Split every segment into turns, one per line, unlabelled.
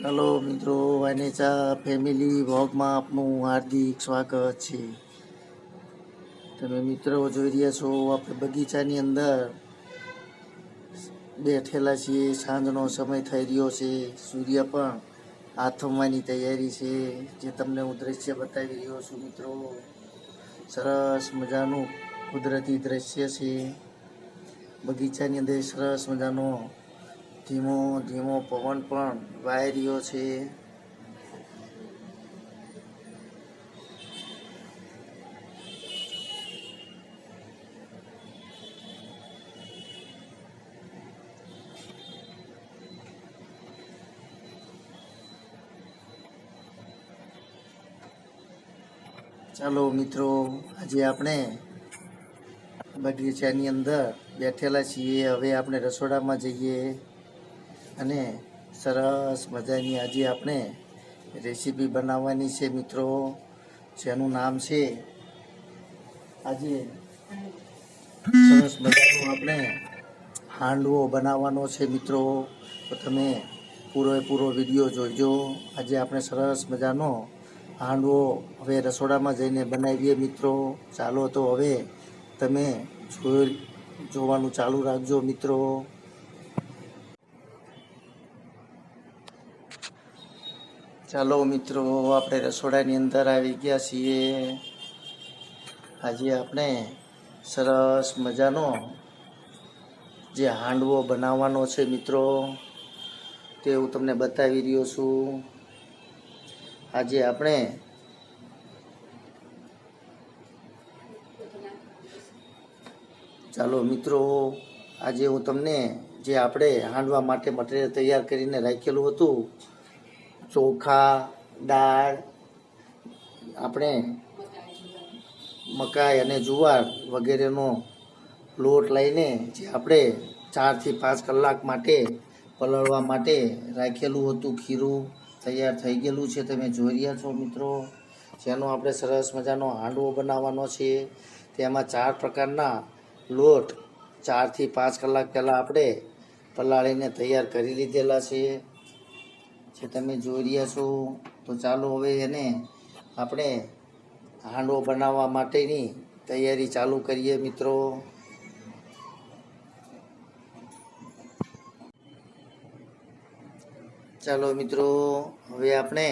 Hello મિત્રો વાનેચા family વ્લોગમાં આપનું હાર્દિક સ્વાગત છે. તમે મિત્રો જોઈ રહ્યા છો, આપણે બગીચાની અંદર બેઠેલા છીએ. સાંજનો સમય થઈ રહ્યો છે. સૂર્ય પણ આથમવાની તૈયારી છે. જે તમને હું દ્રશ્ય બતાવી રહ્યો છું મિત્રો, સરસ મજાનું કુદરતી દ્રશ્ય છે. બગીચાની અંદર સરસ મજાનો ધીમો ધીમો પવન પણ વાઈ રહ્યો છે. ચાલો મિત્રો, આજે આપણે બગીચાની અંદર બેઠેલા છીએ. હવે આપણે રસોડામાં જઈએ. અને સરસ મજાની આજે આપણે રેસીપી બનાવવાની છે મિત્રો, જેનું નામ છે આજે સરસ મજાનો આપણે હાંડવો બનાવવાનો છે મિત્રો. તો તમે પૂરેપૂરો વીડિયો જોઈજો આજે આપણે સરસ મજાનો હાંડવો હવે રસોડામાં જઈને બનાવીએ મિત્રો. ચાલો તો હવે તમે જોવાનું ચાલુ રાખજો મિત્રો. ચાલો મિત્રો, આપણે રસોડાની અંદર આવી ગયા છીએ. આજે આપણે સરસ મજાનો જે હાંડવો બનાવવાનો છે મિત્રો, તે હું તમને બતાવી રહ્યો છું. આજે આપણે ચાલો મિત્રો, આજે હું તમને જે આપણે હાંડવા માટે મટીરિયલ તૈયાર કરીને રાખેલું હતું ચોખા, દાળ, આપણે મકાઈ અને જુવાર વગેરેનો લોટ લઈને જે આપણે ચારથી પાંચ કલાક માટે પલળવા માટે રાખેલું હતું, ખીરું તૈયાર થઈ ગયેલું છે. તમે જોઈ રહ્યા છો મિત્રો, જેનો આપણે સરસ મજાનો હાંડવો બનાવવાનો છે. તેમાં ચાર પ્રકારના લોટ ચારથી પાંચ કલાક પહેલાં આપણે પલાળીને તૈયાર કરી લીધેલા છે. જે તમે જોઈ રહ્યા છો, તો ચાલો હવે એને આપણે હાંડવો બનાવવા માટેની તૈયારી ચાલુ કરીએ મિત્રો. ચાલો મિત્રો, હવે આપણે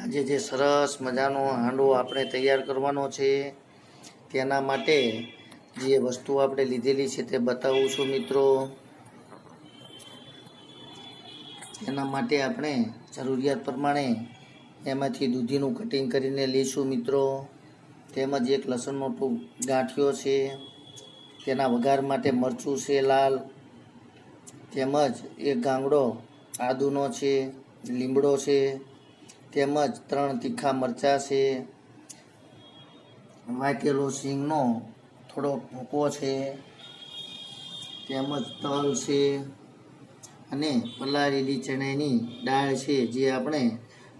આજે જે સરસ મજાનો હાંડવો આપણે તૈયાર કરવાનો છે, તેના માટે જે વસ્તુ આપણે લીધેલી છે તે બતાવું છું મિત્રો. એના માટે આપણે જરૂરિયાત પ્રમાણે એમાંથી દૂધીનું કટિંગ કરીને લઈશું મિત્રો. તેમજ એક લસણનો ટૂંક ગાંઠિયો છે તેના વઘાર માટે મરચું છે લાલ. તેમજ એક ગાંગડો આદુનો છે, લીમડો છે. તેમજ ત્રણ તીખા મરચાં છે. વાટેલો સિંગનો થોડો ભૂકો છે. તેમજ તલ છે. અને પલાળેલી ચણાની દાળ છે જે આપણે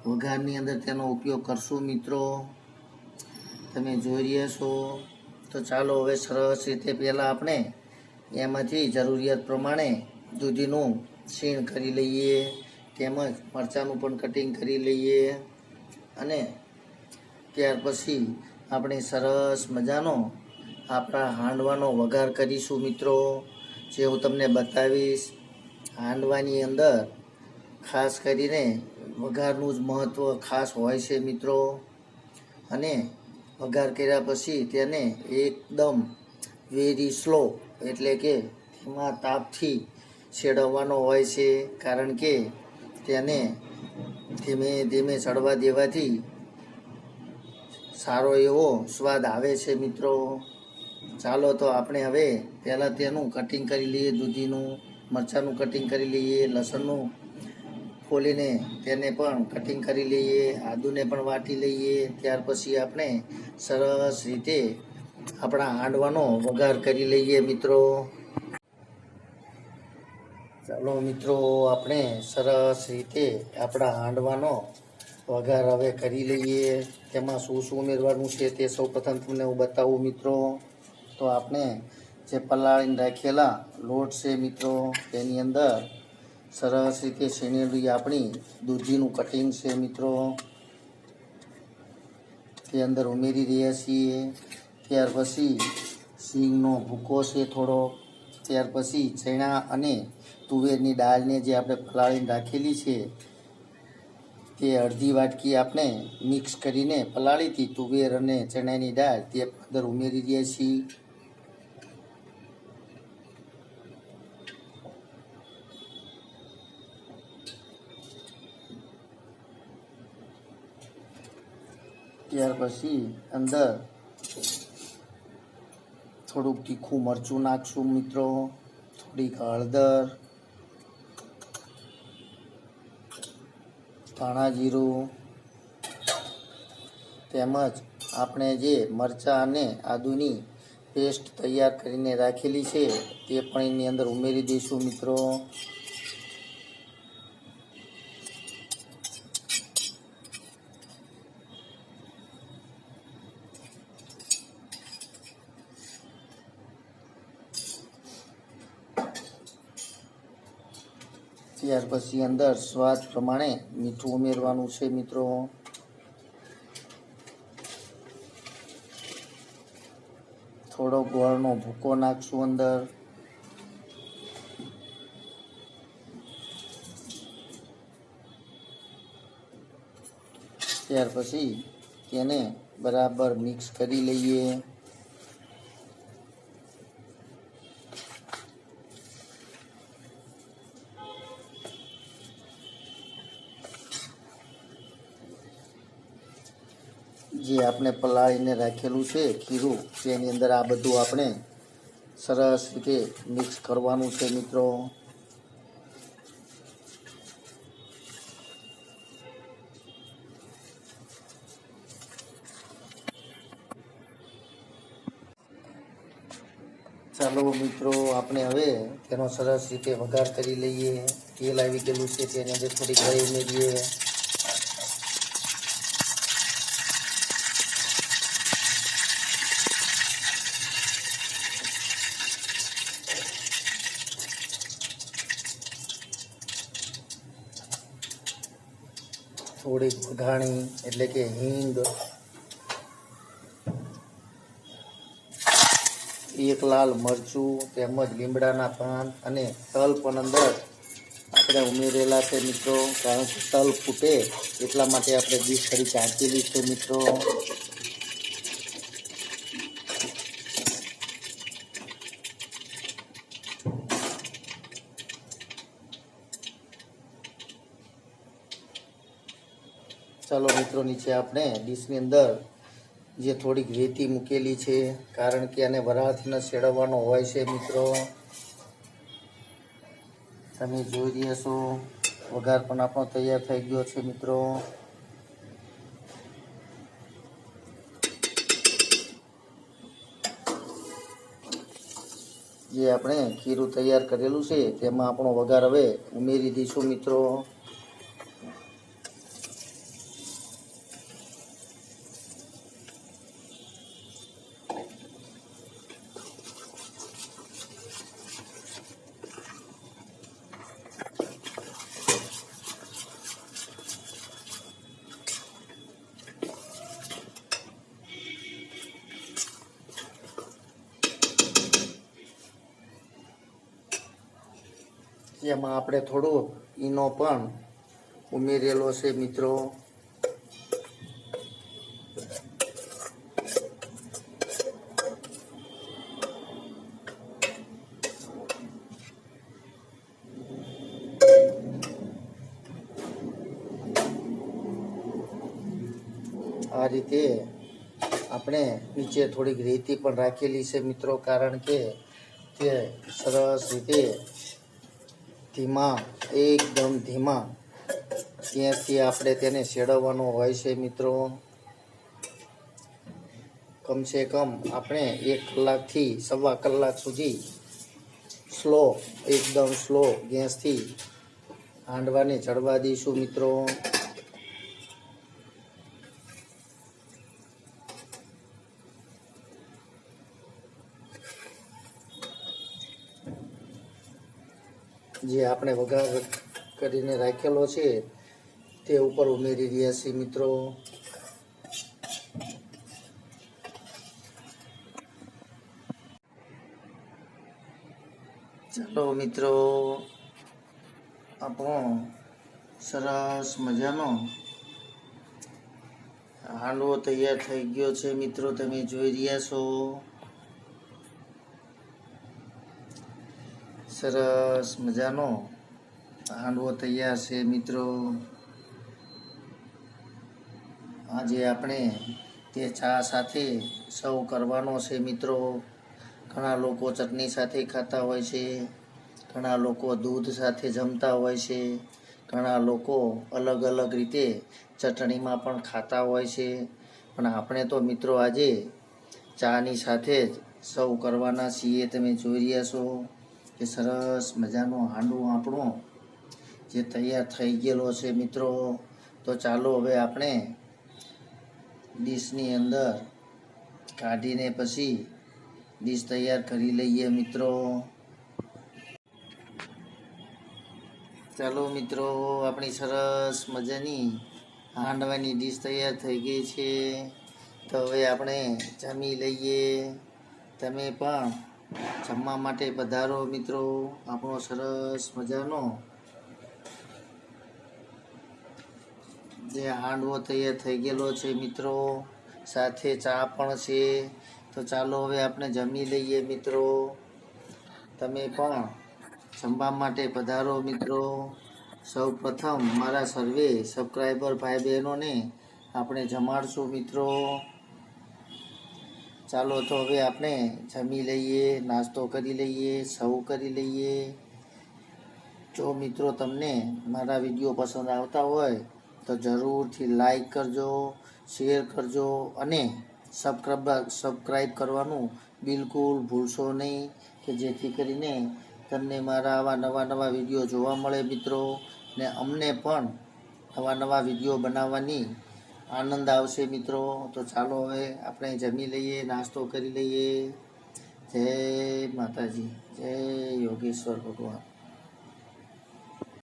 વઘારની અંદર તેનો ઉપયોગ કરશું મિત્રો. તમે જોઈ રહ્યા છો. તો ચાલો હવે સરસ રીતે પહેલાં આપણે એમાંથી જરૂરિયાત પ્રમાણે દૂધીનું છીણ કરી લઈએ, તેમજ મરચાંનું પણ કટિંગ કરી લઈએ અને ત્યાર પછી આપણે સરસ મજાનો આપણા હાંડવાનો વઘાર કરીશું મિત્રો, જે હું તમને બતાવીશ. હાંડવાની અંદર ખાસ કરીને વઘારનું જ મહત્ત્વ ખાસ હોય છે મિત્રો. અને વઘાર કર્યા પછી તેને એકદમ વેરી સ્લો એટલે કે ધીમા તાપથી છેડવવાનો હોય છે. કારણ કે તેને ધીમે ધીમે ચડવા દેવાથી સારો એવો સ્વાદ આવે છે મિત્રો. ચાલો તો આપણે હવે પહેલાં તેનું કટિંગ કરી લઈએ દૂધીનું. મરચાંનું કટિંગ કરી લઈએ, લસણનું ખોલીને તેને પણ કટિંગ કરી લઈએ, આદુને પણ વાટી લઈએ. ત્યાર પછી આપણે સરસ રીતે આપણા હાંડવાનો વઘાર કરી લઈએ મિત્રો. ચાલો મિત્રો, આપણે સરસ રીતે આપણા હાંડવાનો વઘાર હવે કરી લઈએ. તેમાં શું શું ઉમેરવાનું છે તે સૌ પ્રથમ તમને હું બતાવું મિત્રો. તો આપણે જે પલાળીને રાખેલા લોટ છે મિત્રો, તેની અંદર સરસ રીતે છીણેલી આપણી દૂધીનું કટિંગ છે મિત્રો. તે અંદર ઉમેરી રહ્યા છીએ. ત્યાર પછી સિંગનો ભૂકો છે થોડો. ત્યાર પછી ચણા અને તુવેરની દાળને જે આપણે પલાળીને રાખેલી છે, તે અડધી વાટકી આપણે મિક્સ કરીને પલાળી હતી તુવેર અને ચણાની દાળ તે અંદર ઉમેરી દઈએ છીએ. ત્યાર પછી અંદર થોડુંક તીખું મરચું નાખશું મિત્રો, થોડીક હળદર, ધાણા જીરું, તેમજ આપણે જે મરચાં અને આદુની પેસ્ટ તૈયાર કરીને રાખેલી છે, તે પણ એની અંદર ઉમેરી દઈશું મિત્રો. ત્યાર પછી અંદર સ્વાદ પ્રમાણે મીઠું ઉમેરવાનું છે મિત્રો. થોડો ગોળનો ભૂકો નાખશું અંદર. ત્યાર પછી તેને બરાબર મિક્સ કરી લઈએ. આપણે પલાળીને રાખેલું છે, ખીરું. તેની અંદર આ બધું આપણે સરસ રીતે મિક્સ કરવાનું છે, મિત્રો. ચાલો મિત્રો, આપણે હવે તેનો સરસ રીતે વઘાર કરી લઈએ. તેલ આવી ગયેલું છે, તેની અંદર થોડી ગળી ઉમેરીએ. થોડીક વઘાણી એટલે કે હિંગ. એક લાલ મરચું તેમજ લીમડાના પાન અને તલ પણ અંદર આપણે ઉમેરેલા છે મિત્રો. કારણ કે તલ ફૂટે એટલા માટે આપણે બીજ ખરી ચાંચેલી છે મિત્રો ચાલો મિત્રો નીચે આપણે, ડીશની અંદર જે થોડીક રેતી મૂકેલી છે, કારણ કે આને વરાળથી શેડવવાનો હોય છે મિત્રો. તમે જોઈ રહ્યા છો, વઘાર પણ આપણો તૈયાર થઈ ગયો છે મિત્રો. જે આપણે ખીરું તૈયાર કરેલું છે, તેમાં આપણો વઘાર હવે ઉમેરી દઈશું મિત્રો. જેમાં આપણે થોડો ઈનો પણ ઉમેરેલો છે, મિત્રો. આ રીતે આપણે નીચે થોડીક રેતી પણ રાખેલી છે, મિત્રો, કારણ કે તે સરસ રીતે ધીમા, એકદમ ધીમા. ત્યાંથી આપણે તેને શેડવવાનો હોય છે મિત્રો. કમસે કમ આપણે એક કલાકથી સવા કલાક સુધી સ્લો, એકદમ સ્લો ગેસથી હાંડવાને ચડવા દઈશું મિત્રો. જે આપણે વઘાર કરીને રાખેલો છે, તે ઉપર ઉમેરી રહ્યા છીએ મિત્રો. ચાલો મિત્રો આપણો સરસ મજાનો હાંડવો તૈયાર થઈ ગયો છે મિત્રો, તમે જોઈ રહ્યા છો. સરસ મજાનો હાંડવો તૈયાર છે મિત્રો. આજે આપણે તે ચા સાથે સૌ કરવાનો છે મિત્રો. ઘણા લોકો ચટણી સાથે ખાતા હોય છે, ઘણા લોકો દૂધ સાથે જમતા હોય છે, ઘણા લોકો અલગ અલગ રીતે ચટણીમાં પણ ખાતા હોય છે. પણ આપણે તો મિત્રો આજે ચાની સાથે જ સૌ કરવાના છીએ. તમે જોઈ રહ્યા છો. કે સરસ મજાનો હાંડવો આપણો જે તૈયાર થઈ ગયેલો છે મિત્રો. તો ચાલો હવે આપણે ડીશની અંદર કાઢીને પછી ડીશ તૈયાર કરી લઈએ મિત્રો. ચાલો મિત્રો, આપણી સરસ મજાની હાંડવાની ડીશ તૈયાર થઈ ગઈ છે. તો હવે આપણે જમી લઈએ. તમે પણ જમવા માટે પધારો મિત્રો. આપણો સરસ મજાનો જે હાંડવો તૈયાર થઈ ગયેલો છે મિત્રો. સાથે ચા પણ છે. તો ચાલો હવે આપણે જમી લઈએ મિત્રો. તમે પણ જમવા માટે પધારો મિત્રો. સૌ પ્રથમ મારા સર્વે સબસ્ક્રાઈબર ભાઈ બહેનોને આપણે જમાડશું મિત્રો. ચાલો તો હવે આપણે જમી લઈએ, નાસ્તો કરી લઈએ સૌ કરી લઈએ. જો મિત્રો તમને મારા વીડિયો પસંદ આવતા હોય, તો જરૂરથી લાઈક કરજો, શેર કરજો અને સબસ્ક્રાઈબ સબસ્ક્રાઈબ કરવાનું બિલકુલ ભૂલશો નહીં, કે જેથી કરીને તમને મારા આવા નવા નવા વીડિયો જોવા મળે મિત્રો. ને અમને પણ નવા નવા વીડિયો બનાવવાની આનંદ આવશે મિત્રો. તો ચાલો હવે આપણે જમી લઈએ, નાસ્તો કરી લઈએ. જય માતાજી, જય યોગેશ્વર ભગવાન.